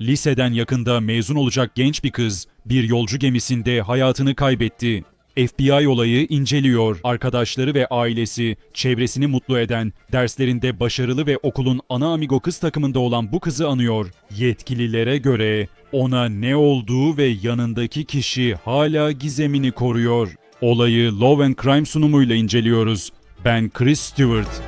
Liseden yakında mezun olacak genç bir kız bir yolcu gemisinde hayatını kaybetti. FBI olayı inceliyor. Arkadaşları ve ailesi, çevresini mutlu eden, derslerinde başarılı ve okulun ana amigo kız takımında olan bu kızı anıyor. Yetkililere göre ona ne olduğu ve yanındaki kişi hala gizemini koruyor. Olayı Law and Crime sunumuyla inceliyoruz. Ben Chris Stewart.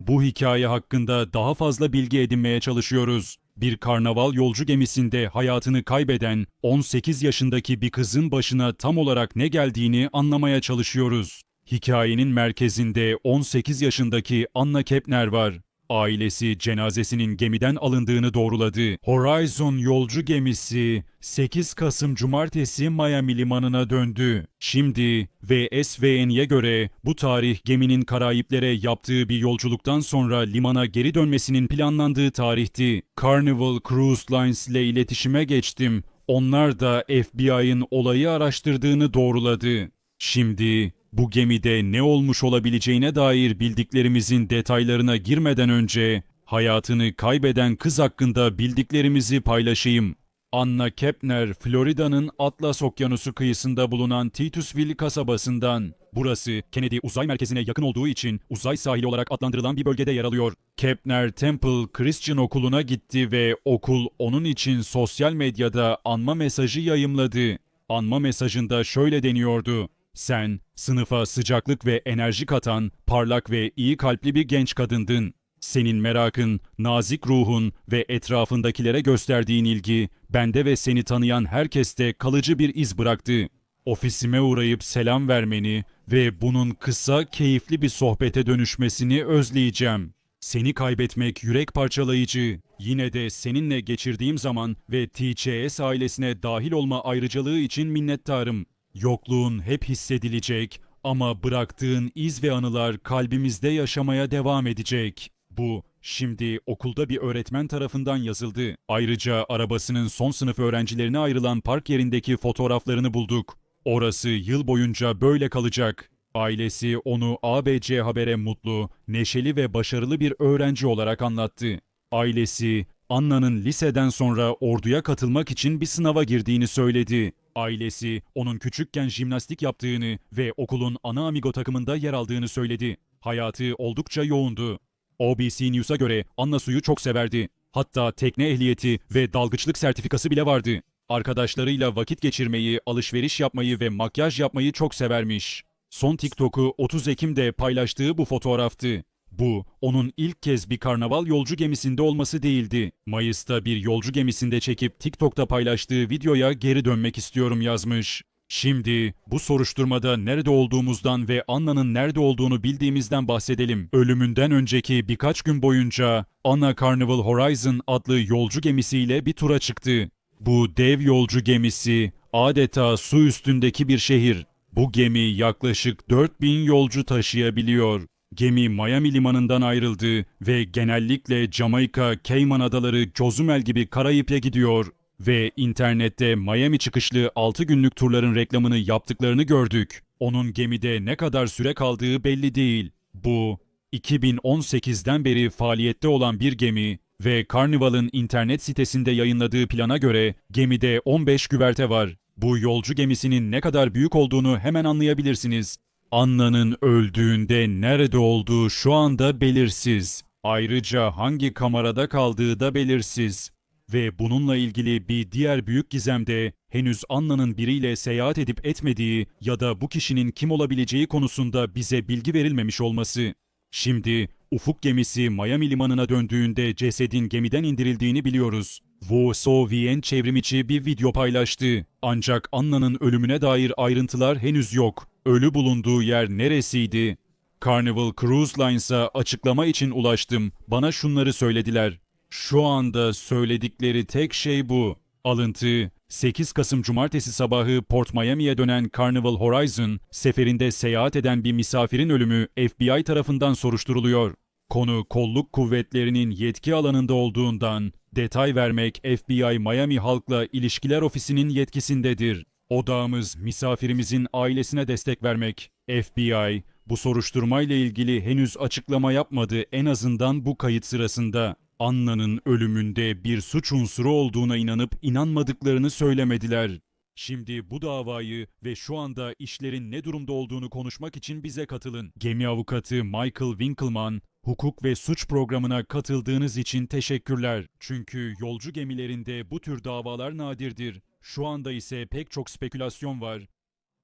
Bu hikaye hakkında daha fazla bilgi edinmeye çalışıyoruz. Bir karnaval yolcu gemisinde hayatını kaybeden 18 yaşındaki bir kızın başına tam olarak ne geldiğini anlamaya çalışıyoruz. Hikayenin merkezinde 18 yaşındaki Anna Kepner var. Ailesi cenazesinin gemiden alındığını doğruladı. Horizon yolcu gemisi 8 Kasım Cumartesi Miami limanına döndü. Şimdi VSVN'ye göre bu tarih geminin Karayiplere yaptığı bir yolculuktan sonra limana geri dönmesinin planlandığı tarihti. Carnival Cruise Lines ile iletişime geçtim. Onlar da FBI'ın olayı araştırdığını doğruladı. Şimdi bu gemide ne olmuş olabileceğine dair bildiklerimizin detaylarına girmeden önce hayatını kaybeden kız hakkında bildiklerimizi paylaşayım. Anna Kepner, Florida'nın Atlas Okyanusu kıyısında bulunan Titusville kasabasından. Burası Kennedy Uzay Merkezi'ne yakın olduğu için uzay sahili olarak adlandırılan bir bölgede yer alıyor. Kepner Temple Christian Okulu'na gitti ve okul onun için sosyal medyada anma mesajı yayımladı. Anma mesajında şöyle deniyordu. Sen sınıfa sıcaklık ve enerji katan parlak ve iyi kalpli bir genç kadındın. Senin merakın, nazik ruhun ve etrafındakilere gösterdiğin ilgi bende ve seni tanıyan herkeste kalıcı bir iz bıraktı. Ofisime uğrayıp selam vermeni ve bunun kısa, keyifli bir sohbete dönüşmesini özleyeceğim. Seni kaybetmek yürek parçalayıcı. Yine de seninle geçirdiğim zaman ve TCS ailesine dahil olma ayrıcalığı için minnettarım. Yokluğun hep hissedilecek ama bıraktığın iz ve anılar kalbimizde yaşamaya devam edecek. Bu şimdi okulda bir öğretmen tarafından yazıldı. Ayrıca arabasının son sınıf öğrencilerine ayrılan park yerindeki fotoğraflarını bulduk. Orası yıl boyunca böyle kalacak. Ailesi onu ABC Haber'e mutlu, neşeli ve başarılı bir öğrenci olarak anlattı. Ailesi, Anna'nın liseden sonra orduya katılmak için bir sınava girdiğini söyledi. Ailesi, onun küçükken jimnastik yaptığını ve okulun ana amigo takımında yer aldığını söyledi. Hayatı oldukça yoğundu. OBC News'a göre Anna suyu çok severdi. Hatta tekne ehliyeti ve dalgıçlık sertifikası bile vardı. Arkadaşlarıyla vakit geçirmeyi, alışveriş yapmayı ve makyaj yapmayı çok severmiş. Son TikTok'u 30 Ekim'de paylaştığı bu fotoğraftı. Bu, onun ilk kez bir karnaval yolcu gemisinde olması değildi. Mayıs'ta bir yolcu gemisinde çekip TikTok'ta paylaştığı videoya geri dönmek istiyorum yazmış. Şimdi bu soruşturmada nerede olduğumuzdan ve Anna'nın nerede olduğunu bildiğimizden bahsedelim. Ölümünden önceki birkaç gün boyunca Anna Carnival Horizon adlı yolcu gemisiyle bir tura çıktı. Bu dev yolcu gemisi adeta su üstündeki bir şehir. Bu gemi yaklaşık 4000 yolcu taşıyabiliyor. Gemi Miami limanından ayrıldı ve genellikle Jamaika, Cayman Adaları, Cozumel gibi Karayip'e gidiyor ve internette Miami çıkışlı 6 günlük turların reklamını yaptıklarını gördük. Onun gemide ne kadar süre kaldığı belli değil. Bu 2018'den beri faaliyette olan bir gemi ve Carnival'ın internet sitesinde yayınladığı plana göre gemide 15 güverte var. Bu yolcu gemisinin ne kadar büyük olduğunu hemen anlayabilirsiniz. Anna'nın öldüğünde nerede olduğu şu anda belirsiz. Ayrıca hangi kamerada kaldığı da belirsiz. Ve bununla ilgili bir diğer büyük gizem de henüz Anna'nın biriyle seyahat edip etmediği ya da bu kişinin kim olabileceği konusunda bize bilgi verilmemiş olması. Şimdi ufuk gemisi Miami limanına döndüğünde cesedin gemiden indirildiğini biliyoruz. Wu Sovien çevrimiçi bir video paylaştı. Ancak Anna'nın ölümüne dair ayrıntılar henüz yok. Ölü bulunduğu yer neresiydi? Carnival Cruise Lines'a açıklama için ulaştım. Bana şunları söylediler. Şu anda söyledikleri tek şey bu. Alıntı 8 Kasım Cumartesi sabahı Port Miami'ye dönen Carnival Horizon, seferinde seyahat eden bir misafirin ölümü FBI tarafından soruşturuluyor. Konu kolluk kuvvetlerinin yetki alanında olduğundan detay vermek FBI Miami Halkla İlişkiler Ofisi'nin yetkisindedir. Odağımız misafirimizin ailesine destek vermek. FBI bu soruşturmayla ilgili henüz açıklama yapmadı en azından bu kayıt sırasında. Anna'nın ölümünde bir suç unsuru olduğuna inanıp inanmadıklarını söylemediler. Şimdi bu davayı ve şu anda işlerin ne durumda olduğunu konuşmak için bize katılın. Gemi avukatı Michael Winkelmann, hukuk ve suç programına katıldığınız için teşekkürler. Çünkü yolcu gemilerinde bu tür davalar nadirdir. Şu anda ise pek çok spekülasyon var.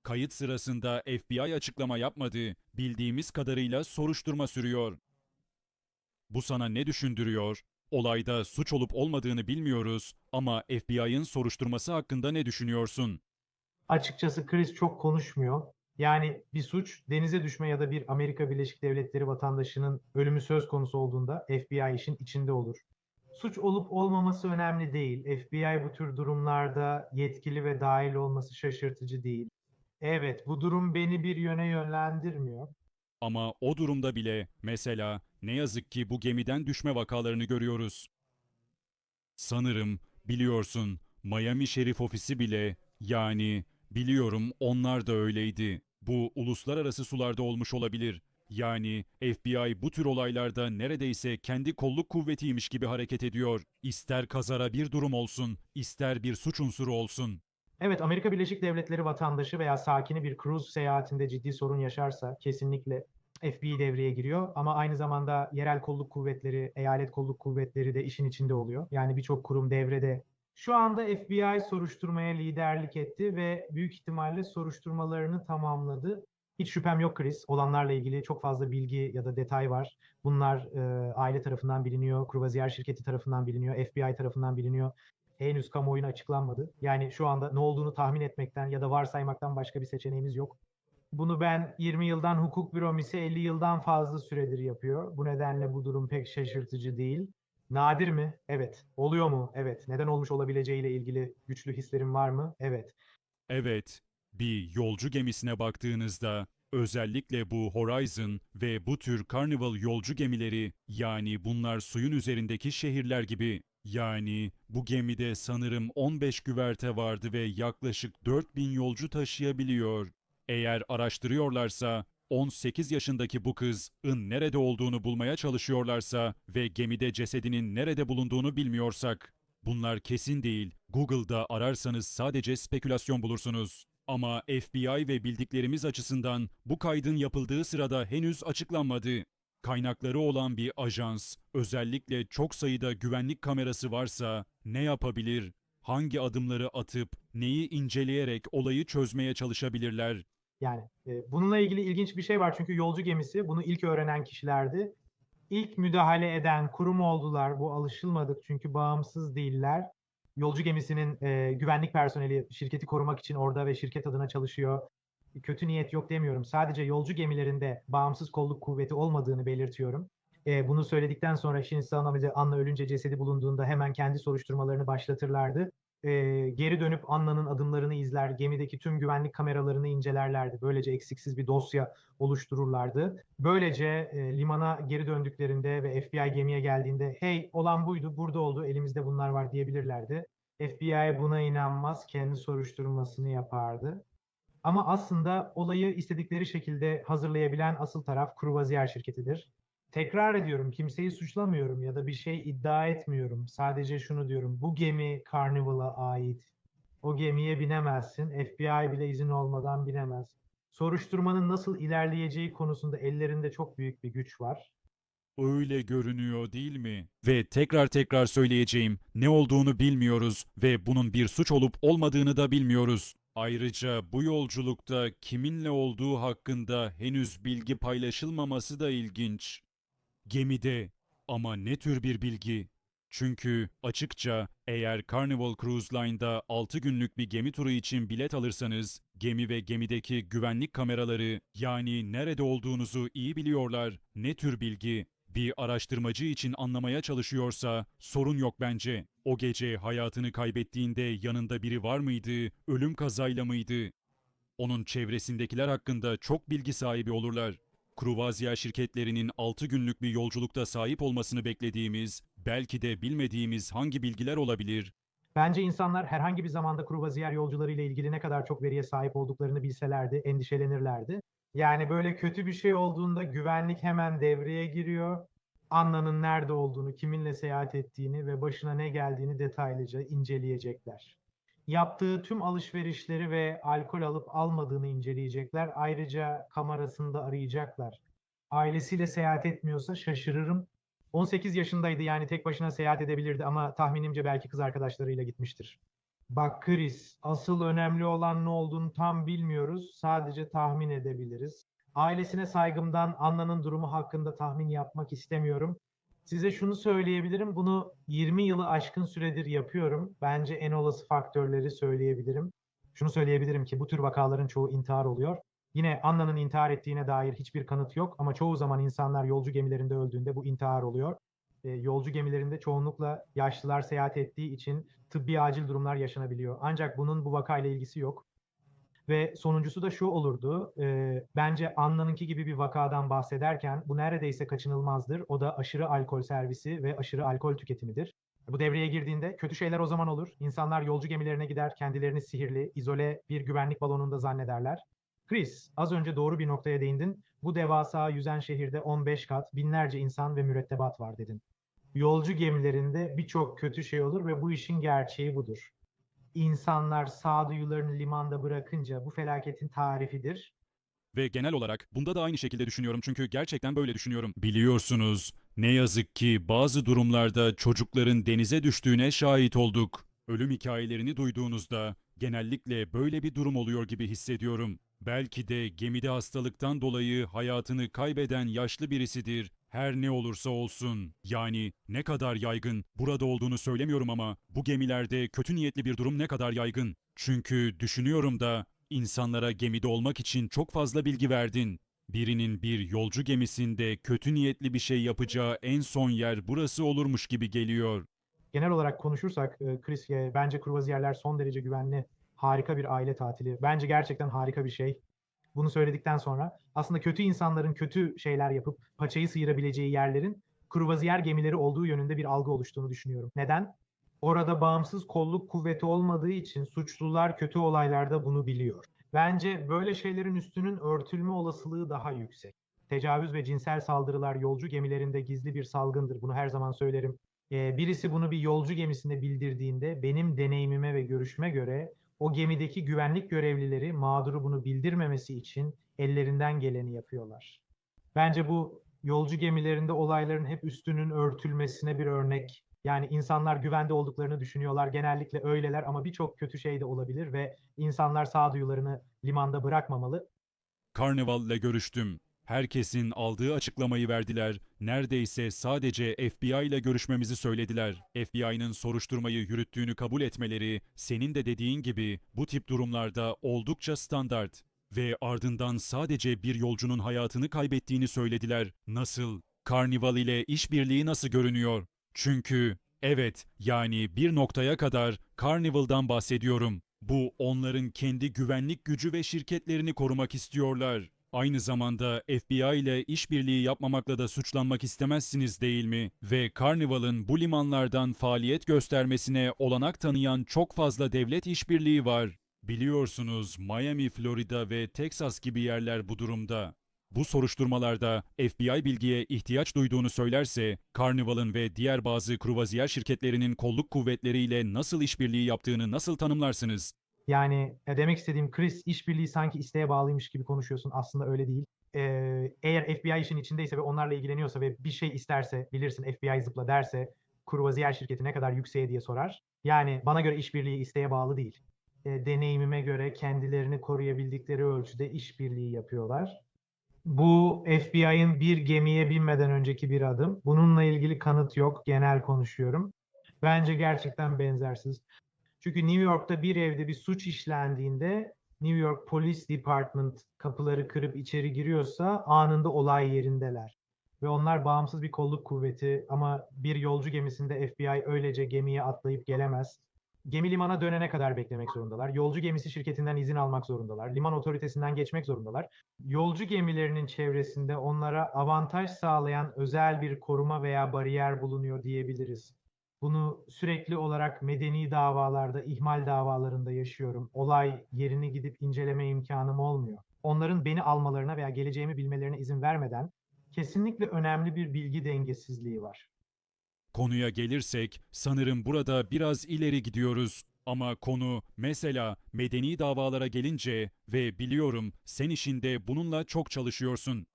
Kayıt sırasında FBI açıklama yapmadı. Bildiğimiz kadarıyla soruşturma sürüyor. Bu sana ne düşündürüyor? Olayda suç olup olmadığını bilmiyoruz ama FBI'ın soruşturması hakkında ne düşünüyorsun? Açıkçası Chris çok konuşmuyor. Yani bir suç denize düşme ya da bir Amerika Birleşik Devletleri vatandaşının ölümü söz konusu olduğunda FBI işin içinde olur. Suç olup olmaması önemli değil. FBI bu tür durumlarda yetkili ve dahil olması şaşırtıcı değil. Evet, bu durum beni bir yöne yönlendirmiyor. Ama o durumda bile mesela ne yazık ki bu gemiden düşme vakalarını görüyoruz. Sanırım biliyorsun Miami Şerif Ofisi bile yani biliyorum onlar da öyleydi. Bu uluslararası sularda olmuş olabilir. Yani FBI bu tür olaylarda neredeyse kendi kolluk kuvvetiymiş gibi hareket ediyor. İster kazara bir durum olsun, ister bir suç unsuru olsun. Evet, Amerika Birleşik Devletleri vatandaşı veya sakini bir cruise seyahatinde ciddi sorun yaşarsa kesinlikle FBI devreye giriyor ama aynı zamanda yerel kolluk kuvvetleri, eyalet kolluk kuvvetleri de işin içinde oluyor. Yani birçok kurum devrede. Şu anda FBI soruşturmaya liderlik etti ve büyük ihtimalle soruşturmalarını tamamladı. Hiç şüphem yok Chris. Olanlarla ilgili çok fazla bilgi ya da detay var. Bunlar e, aile tarafından biliniyor, kruvaziyer şirketi tarafından biliniyor, FBI tarafından biliniyor henüz kamuoyuna açıklanmadı. Yani şu anda ne olduğunu tahmin etmekten ya da varsaymaktan başka bir seçeneğimiz yok. Bunu ben 20 yıldan hukuk büromisi 50 yıldan fazla süredir yapıyor. Bu nedenle bu durum pek şaşırtıcı değil. Nadir mi? Evet. Oluyor mu? Evet. Neden olmuş olabileceğiyle ilgili güçlü hislerim var mı? Evet. Evet, bir yolcu gemisine baktığınızda özellikle bu Horizon ve bu tür Carnival yolcu gemileri yani bunlar suyun üzerindeki şehirler gibi. Yani bu gemide sanırım 15 güverte vardı ve yaklaşık 4000 yolcu taşıyabiliyor. Eğer araştırıyorlarsa 18 yaşındaki bu kızın nerede olduğunu bulmaya çalışıyorlarsa ve gemide cesedinin nerede bulunduğunu bilmiyorsak Bunlar kesin değil. Google'da ararsanız sadece spekülasyon bulursunuz. Ama FBI ve bildiklerimiz açısından bu kaydın yapıldığı sırada henüz açıklanmadı. Kaynakları olan bir ajans, özellikle çok sayıda güvenlik kamerası varsa ne yapabilir? Hangi adımları atıp neyi inceleyerek olayı çözmeye çalışabilirler? Yani e, bununla ilgili ilginç bir şey var çünkü yolcu gemisi bunu ilk öğrenen kişilerdi. İlk müdahale eden kurum oldular. Bu alışılmadık çünkü bağımsız değiller. Yolcu gemisinin e, güvenlik personeli şirketi korumak için orada ve şirket adına çalışıyor. Kötü niyet yok demiyorum. Sadece yolcu gemilerinde bağımsız kolluk kuvveti olmadığını belirtiyorum. E, bunu söyledikten sonra Shinsa Anna, ölünce cesedi bulunduğunda hemen kendi soruşturmalarını başlatırlardı. E, geri dönüp Anna'nın adımlarını izler, gemideki tüm güvenlik kameralarını incelerlerdi. Böylece eksiksiz bir dosya oluştururlardı. Böylece e, limana geri döndüklerinde ve FBI gemiye geldiğinde hey olan buydu, burada oldu, elimizde bunlar var diyebilirlerdi. FBI buna inanmaz, kendi soruşturmasını yapardı. Ama aslında olayı istedikleri şekilde hazırlayabilen asıl taraf Kruvaziyer şirketidir. Tekrar ediyorum, kimseyi suçlamıyorum ya da bir şey iddia etmiyorum. Sadece şunu diyorum, bu gemi Carnival'a ait. O gemiye binemezsin, FBI bile izin olmadan binemez. Soruşturmanın nasıl ilerleyeceği konusunda ellerinde çok büyük bir güç var. Öyle görünüyor değil mi? Ve tekrar tekrar söyleyeceğim, ne olduğunu bilmiyoruz ve bunun bir suç olup olmadığını da bilmiyoruz. Ayrıca bu yolculukta kiminle olduğu hakkında henüz bilgi paylaşılmaması da ilginç. Gemide ama ne tür bir bilgi? Çünkü açıkça eğer Carnival Cruise Line'da 6 günlük bir gemi turu için bilet alırsanız gemi ve gemideki güvenlik kameraları yani nerede olduğunuzu iyi biliyorlar. Ne tür bilgi? Bir araştırmacı için anlamaya çalışıyorsa sorun yok bence. O gece hayatını kaybettiğinde yanında biri var mıydı? Ölüm kazayla mıydı? Onun çevresindekiler hakkında çok bilgi sahibi olurlar. Kruvazya şirketlerinin 6 günlük bir yolculukta sahip olmasını beklediğimiz, belki de bilmediğimiz hangi bilgiler olabilir? Bence insanlar herhangi bir zamanda kruvaziyer yolcuları ile ilgili ne kadar çok veriye sahip olduklarını bilselerdi, endişelenirlerdi. Yani böyle kötü bir şey olduğunda güvenlik hemen devreye giriyor. Anna'nın nerede olduğunu, kiminle seyahat ettiğini ve başına ne geldiğini detaylıca inceleyecekler. Yaptığı tüm alışverişleri ve alkol alıp almadığını inceleyecekler. Ayrıca kamerasını da arayacaklar. Ailesiyle seyahat etmiyorsa şaşırırım. 18 yaşındaydı yani tek başına seyahat edebilirdi ama tahminimce belki kız arkadaşlarıyla gitmiştir. Bak Chris, asıl önemli olan ne olduğunu tam bilmiyoruz. Sadece tahmin edebiliriz. Ailesine saygımdan Anna'nın durumu hakkında tahmin yapmak istemiyorum. Size şunu söyleyebilirim. Bunu 20 yılı aşkın süredir yapıyorum. Bence en olası faktörleri söyleyebilirim. Şunu söyleyebilirim ki bu tür vakaların çoğu intihar oluyor. Yine Anna'nın intihar ettiğine dair hiçbir kanıt yok ama çoğu zaman insanlar yolcu gemilerinde öldüğünde bu intihar oluyor. E, yolcu gemilerinde çoğunlukla yaşlılar seyahat ettiği için tıbbi acil durumlar yaşanabiliyor. Ancak bunun bu vakayla ilgisi yok. Ve sonuncusu da şu olurdu. e, bence Anna'nınki gibi bir vakadan bahsederken bu neredeyse kaçınılmazdır. O da aşırı alkol servisi ve aşırı alkol tüketimidir. Bu devreye girdiğinde kötü şeyler o zaman olur. İnsanlar yolcu gemilerine gider, kendilerini sihirli, izole bir güvenlik balonunda zannederler. Chris, az önce doğru bir noktaya değindin. Bu devasa yüzen şehirde 15 kat, binlerce insan ve mürettebat var dedin. Yolcu gemilerinde birçok kötü şey olur ve bu işin gerçeği budur. İnsanlar sağduyularını limanda bırakınca bu felaketin tarifidir. Ve genel olarak bunda da aynı şekilde düşünüyorum çünkü gerçekten böyle düşünüyorum. Biliyorsunuz ne yazık ki bazı durumlarda çocukların denize düştüğüne şahit olduk. Ölüm hikayelerini duyduğunuzda genellikle böyle bir durum oluyor gibi hissediyorum. Belki de gemide hastalıktan dolayı hayatını kaybeden yaşlı birisidir. Her ne olursa olsun. Yani ne kadar yaygın burada olduğunu söylemiyorum ama bu gemilerde kötü niyetli bir durum ne kadar yaygın. Çünkü düşünüyorum da insanlara gemide olmak için çok fazla bilgi verdin. Birinin bir yolcu gemisinde kötü niyetli bir şey yapacağı en son yer burası olurmuş gibi geliyor. Genel olarak konuşursak e, Chris, e, bence kruvaziyerler son derece güvenli, harika bir aile tatili. Bence gerçekten harika bir şey. Bunu söyledikten sonra aslında kötü insanların kötü şeyler yapıp paçayı sıyırabileceği yerlerin kruvaziyer gemileri olduğu yönünde bir algı oluştuğunu düşünüyorum. Neden? Orada bağımsız kolluk kuvveti olmadığı için suçlular kötü olaylarda bunu biliyor. Bence böyle şeylerin üstünün örtülme olasılığı daha yüksek. Tecavüz ve cinsel saldırılar yolcu gemilerinde gizli bir salgındır. Bunu her zaman söylerim. Ee, birisi bunu bir yolcu gemisinde bildirdiğinde benim deneyimime ve görüşüme göre o gemideki güvenlik görevlileri mağduru bunu bildirmemesi için ellerinden geleni yapıyorlar. Bence bu yolcu gemilerinde olayların hep üstünün örtülmesine bir örnek. Yani insanlar güvende olduklarını düşünüyorlar. Genellikle öyleler ama birçok kötü şey de olabilir ve insanlar sağduyularını limanda bırakmamalı. Carnival ile görüştüm. Herkesin aldığı açıklamayı verdiler. Neredeyse sadece FBI ile görüşmemizi söylediler. FBI'nın soruşturmayı yürüttüğünü kabul etmeleri, senin de dediğin gibi bu tip durumlarda oldukça standart. Ve ardından sadece bir yolcunun hayatını kaybettiğini söylediler. Nasıl? Carnival ile işbirliği nasıl görünüyor? Çünkü evet yani bir noktaya kadar Carnival'dan bahsediyorum. Bu onların kendi güvenlik gücü ve şirketlerini korumak istiyorlar. Aynı zamanda FBI ile işbirliği yapmamakla da suçlanmak istemezsiniz değil mi? Ve Carnival'ın bu limanlardan faaliyet göstermesine olanak tanıyan çok fazla devlet işbirliği var. Biliyorsunuz Miami, Florida ve Texas gibi yerler bu durumda. Bu soruşturmalarda FBI bilgiye ihtiyaç duyduğunu söylerse, Carnival'ın ve diğer bazı kruvaziyer şirketlerinin kolluk kuvvetleriyle nasıl işbirliği yaptığını nasıl tanımlarsınız? Yani demek istediğim Chris işbirliği sanki isteğe bağlıymış gibi konuşuyorsun. Aslında öyle değil. Ee, eğer FBI işin içindeyse ve onlarla ilgileniyorsa ve bir şey isterse bilirsin FBI zıpla derse kruvaziyer şirketi ne kadar yükseğe diye sorar. Yani bana göre işbirliği isteğe bağlı değil. E, deneyimime göre kendilerini koruyabildikleri ölçüde işbirliği yapıyorlar. Bu FBI'ın bir gemiye binmeden önceki bir adım. Bununla ilgili kanıt yok. Genel konuşuyorum. Bence gerçekten benzersiz. Çünkü New York'ta bir evde bir suç işlendiğinde New York Police Department kapıları kırıp içeri giriyorsa anında olay yerindeler. Ve onlar bağımsız bir kolluk kuvveti ama bir yolcu gemisinde FBI öylece gemiye atlayıp gelemez. Gemi limana dönene kadar beklemek zorundalar. Yolcu gemisi şirketinden izin almak zorundalar. Liman otoritesinden geçmek zorundalar. Yolcu gemilerinin çevresinde onlara avantaj sağlayan özel bir koruma veya bariyer bulunuyor diyebiliriz. Bunu sürekli olarak medeni davalarda, ihmal davalarında yaşıyorum. Olay yerini gidip inceleme imkanım olmuyor. Onların beni almalarına veya geleceğimi bilmelerine izin vermeden kesinlikle önemli bir bilgi dengesizliği var. Konuya gelirsek sanırım burada biraz ileri gidiyoruz. Ama konu mesela medeni davalara gelince ve biliyorum sen işinde bununla çok çalışıyorsun.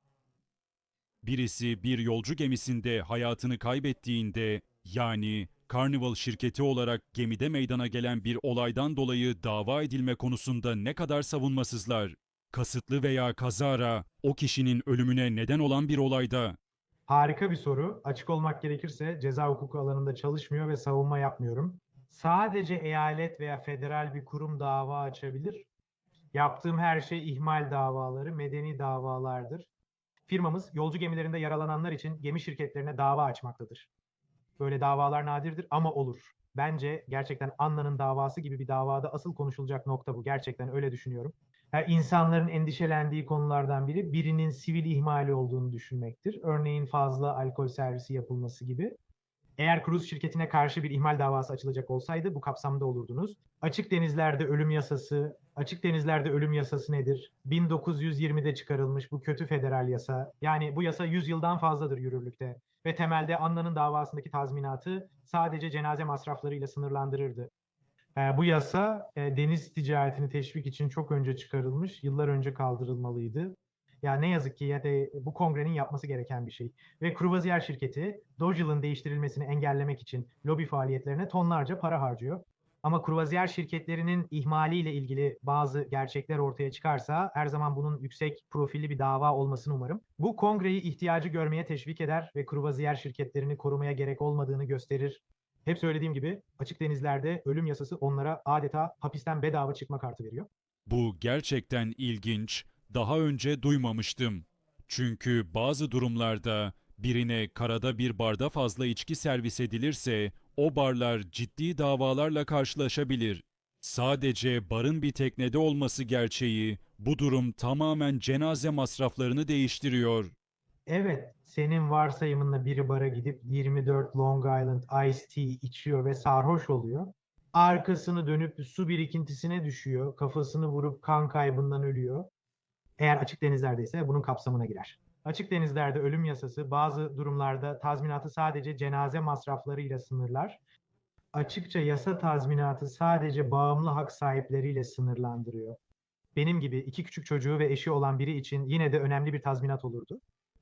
Birisi bir yolcu gemisinde hayatını kaybettiğinde yani Carnival şirketi olarak gemide meydana gelen bir olaydan dolayı dava edilme konusunda ne kadar savunmasızlar. Kasıtlı veya kazara o kişinin ölümüne neden olan bir olayda Harika bir soru. Açık olmak gerekirse ceza hukuku alanında çalışmıyor ve savunma yapmıyorum. Sadece eyalet veya federal bir kurum dava açabilir. Yaptığım her şey ihmal davaları, medeni davalardır. Firmamız yolcu gemilerinde yaralananlar için gemi şirketlerine dava açmaktadır. Böyle davalar nadirdir ama olur. Bence gerçekten Anna'nın davası gibi bir davada asıl konuşulacak nokta bu. Gerçekten öyle düşünüyorum. Yani insanların endişelendiği konulardan biri birinin sivil ihmali olduğunu düşünmektir. Örneğin fazla alkol servisi yapılması gibi. Eğer kruz şirketine karşı bir ihmal davası açılacak olsaydı bu kapsamda olurdunuz. Açık denizlerde ölüm yasası, açık denizlerde ölüm yasası nedir? 1920'de çıkarılmış bu kötü federal yasa. Yani bu yasa 100 yıldan fazladır yürürlükte ve temelde Anna'nın davasındaki tazminatı sadece cenaze masraflarıyla sınırlandırırdı. Ee, bu yasa e, deniz ticaretini teşvik için çok önce çıkarılmış, yıllar önce kaldırılmalıydı. Ya ne yazık ki ya da bu kongrenin yapması gereken bir şey. Ve Kruvaziyer şirketi Dojil'ın değiştirilmesini engellemek için lobi faaliyetlerine tonlarca para harcıyor. Ama kruvaziyer şirketlerinin ihmaliyle ilgili bazı gerçekler ortaya çıkarsa her zaman bunun yüksek profilli bir dava olmasını umarım. Bu kongreyi ihtiyacı görmeye teşvik eder ve kruvaziyer şirketlerini korumaya gerek olmadığını gösterir. Hep söylediğim gibi açık denizlerde ölüm yasası onlara adeta hapisten bedava çıkma kartı veriyor. Bu gerçekten ilginç. Daha önce duymamıştım. Çünkü bazı durumlarda birine karada bir barda fazla içki servis edilirse o barlar ciddi davalarla karşılaşabilir. Sadece barın bir teknede olması gerçeği bu durum tamamen cenaze masraflarını değiştiriyor. Evet, senin varsayımınla biri bara gidip 24 Long Island Iced Tea içiyor ve sarhoş oluyor. Arkasını dönüp su birikintisine düşüyor, kafasını vurup kan kaybından ölüyor. Eğer açık denizlerdeyse bunun kapsamına girer. Açık denizlerde ölüm yasası bazı durumlarda tazminatı sadece cenaze masraflarıyla sınırlar. Açıkça yasa tazminatı sadece bağımlı hak sahipleriyle sınırlandırıyor. Benim gibi iki küçük çocuğu ve eşi olan biri için yine de önemli bir tazminat olurdu.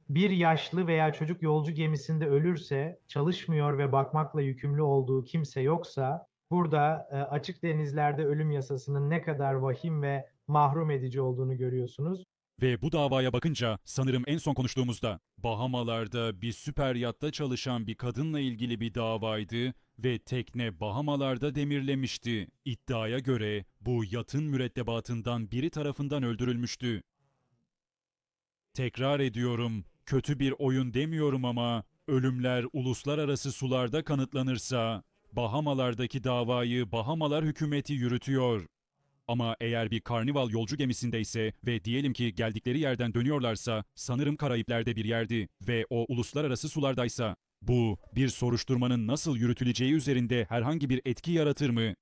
Bir yaşlı veya çocuk yolcu gemisinde ölürse, çalışmıyor ve bakmakla yükümlü olduğu kimse yoksa, burada e, açık denizlerde ölüm yasasının ne kadar vahim ve mahrum edici olduğunu görüyorsunuz. Ve bu davaya bakınca sanırım en son konuştuğumuzda Bahamalarda bir süper yatta çalışan bir kadınla ilgili bir davaydı ve tekne Bahamalarda demirlemişti. İddiaya göre bu yatın mürettebatından biri tarafından öldürülmüştü. Tekrar ediyorum, kötü bir oyun demiyorum ama ölümler uluslararası sularda kanıtlanırsa Bahamalardaki davayı Bahamalar hükümeti yürütüyor. Ama eğer bir karnival yolcu gemisindeyse ve diyelim ki geldikleri yerden dönüyorlarsa sanırım Karayipler'de bir yerdi ve o uluslararası sulardaysa bu bir soruşturmanın nasıl yürütüleceği üzerinde herhangi bir etki yaratır mı?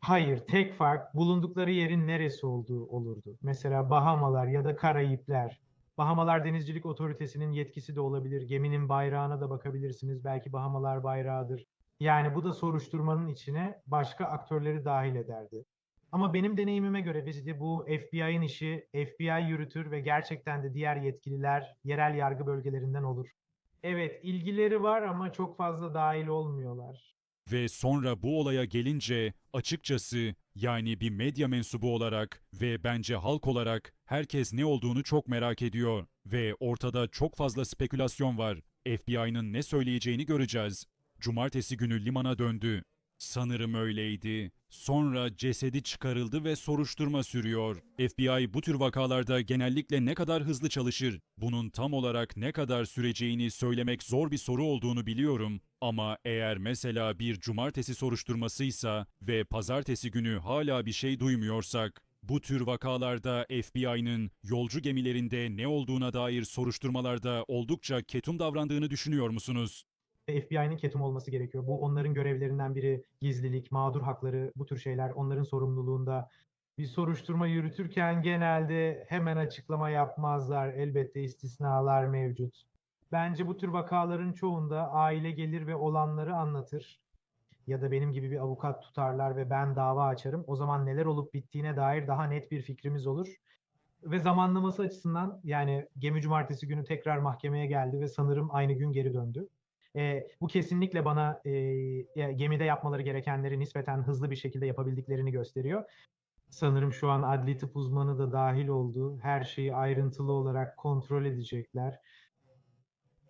Hayır, tek fark bulundukları yerin neresi olduğu olurdu. Mesela Bahamalar ya da Karayipler. Bahamalar Denizcilik Otoritesi'nin yetkisi de olabilir. Geminin bayrağına da bakabilirsiniz. Belki Bahamalar bayrağıdır. Yani bu da soruşturmanın içine başka aktörleri dahil ederdi. Ama benim deneyimime göre Vecidi bu FBI'nin işi FBI yürütür ve gerçekten de diğer yetkililer yerel yargı bölgelerinden olur. Evet, ilgileri var ama çok fazla dahil olmuyorlar. Ve sonra bu olaya gelince açıkçası yani bir medya mensubu olarak ve bence halk olarak herkes ne olduğunu çok merak ediyor ve ortada çok fazla spekülasyon var. FBI'nın ne söyleyeceğini göreceğiz. Cumartesi günü limana döndü. Sanırım öyleydi. Sonra cesedi çıkarıldı ve soruşturma sürüyor. FBI bu tür vakalarda genellikle ne kadar hızlı çalışır? Bunun tam olarak ne kadar süreceğini söylemek zor bir soru olduğunu biliyorum. Ama eğer mesela bir cumartesi soruşturmasıysa ve pazartesi günü hala bir şey duymuyorsak, bu tür vakalarda FBI'nın yolcu gemilerinde ne olduğuna dair soruşturmalarda oldukça ketum davrandığını düşünüyor musunuz? FBI'nin ketum olması gerekiyor. Bu onların görevlerinden biri gizlilik, mağdur hakları, bu tür şeyler onların sorumluluğunda. Bir soruşturma yürütürken genelde hemen açıklama yapmazlar. Elbette istisnalar mevcut. Bence bu tür vakaların çoğunda aile gelir ve olanları anlatır. Ya da benim gibi bir avukat tutarlar ve ben dava açarım. O zaman neler olup bittiğine dair daha net bir fikrimiz olur. Ve zamanlaması açısından yani gemi cumartesi günü tekrar mahkemeye geldi ve sanırım aynı gün geri döndü. Ee, bu kesinlikle bana e, gemide yapmaları gerekenleri nispeten hızlı bir şekilde yapabildiklerini gösteriyor. Sanırım şu an adli tıp uzmanı da dahil oldu. Her şeyi ayrıntılı olarak kontrol edecekler.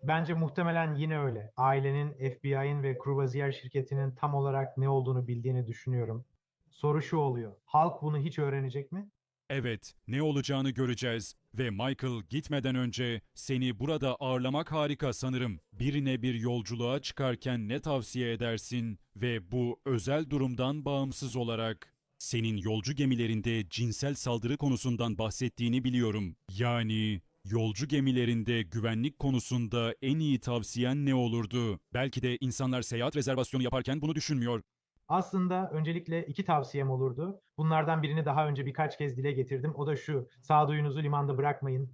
Bence muhtemelen yine öyle. Ailenin, FBI'ın ve Courvoisier şirketinin tam olarak ne olduğunu bildiğini düşünüyorum. Soru şu oluyor. Halk bunu hiç öğrenecek mi? Evet, ne olacağını göreceğiz. Ve Michael gitmeden önce seni burada ağırlamak harika sanırım. Birine bir yolculuğa çıkarken ne tavsiye edersin ve bu özel durumdan bağımsız olarak senin yolcu gemilerinde cinsel saldırı konusundan bahsettiğini biliyorum. Yani yolcu gemilerinde güvenlik konusunda en iyi tavsiyen ne olurdu? Belki de insanlar seyahat rezervasyonu yaparken bunu düşünmüyor. Aslında öncelikle iki tavsiyem olurdu. Bunlardan birini daha önce birkaç kez dile getirdim. O da şu, sağduyunuzu limanda bırakmayın.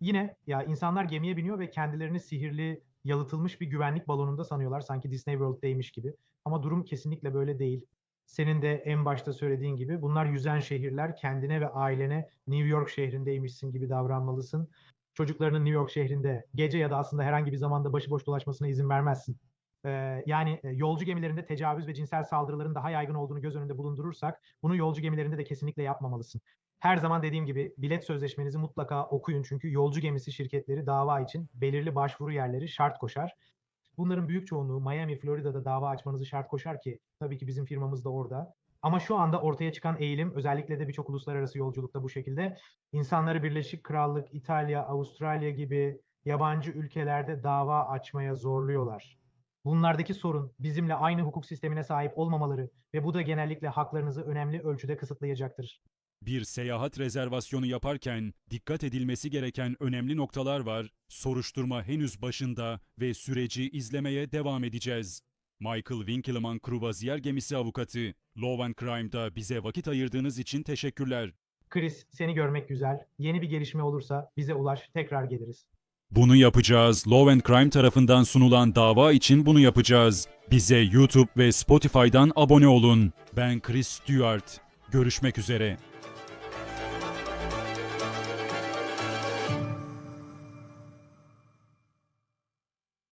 Yine ya insanlar gemiye biniyor ve kendilerini sihirli, yalıtılmış bir güvenlik balonunda sanıyorlar. Sanki Disney World'deymiş gibi. Ama durum kesinlikle böyle değil. Senin de en başta söylediğin gibi bunlar yüzen şehirler. Kendine ve ailene New York şehrindeymişsin gibi davranmalısın. Çocuklarının New York şehrinde gece ya da aslında herhangi bir zamanda başıboş dolaşmasına izin vermezsin. Yani e, yolcu gemilerinde tecavüz ve cinsel saldırıların daha yaygın olduğunu göz önünde bulundurursak bunu yolcu gemilerinde de kesinlikle yapmamalısın. Her zaman dediğim gibi bilet sözleşmenizi mutlaka okuyun çünkü yolcu gemisi şirketleri dava için belirli başvuru yerleri şart koşar. Bunların büyük çoğunluğu Miami, Florida'da dava açmanızı şart koşar ki tabii ki bizim firmamız da orada. Ama şu anda ortaya çıkan eğilim özellikle de birçok uluslararası yolculukta bu şekilde insanları Birleşik Krallık, İtalya, Avustralya gibi yabancı ülkelerde dava açmaya zorluyorlar. Bunlardaki sorun bizimle aynı hukuk sistemine sahip olmamaları ve bu da genellikle haklarınızı önemli ölçüde kısıtlayacaktır. Bir seyahat rezervasyonu yaparken dikkat edilmesi gereken önemli noktalar var. Soruşturma henüz başında ve süreci izlemeye devam edeceğiz. Michael Winkelmann Courvoisier gemisi avukatı. Law and Crime'da bize vakit ayırdığınız için teşekkürler. Chris, seni görmek güzel. Yeni bir gelişme olursa bize ulaş, tekrar geliriz. Bunu yapacağız. Law and Crime tarafından sunulan dava için bunu yapacağız. Bize YouTube ve Spotify'dan abone olun. Ben Chris Stewart. Görüşmek üzere.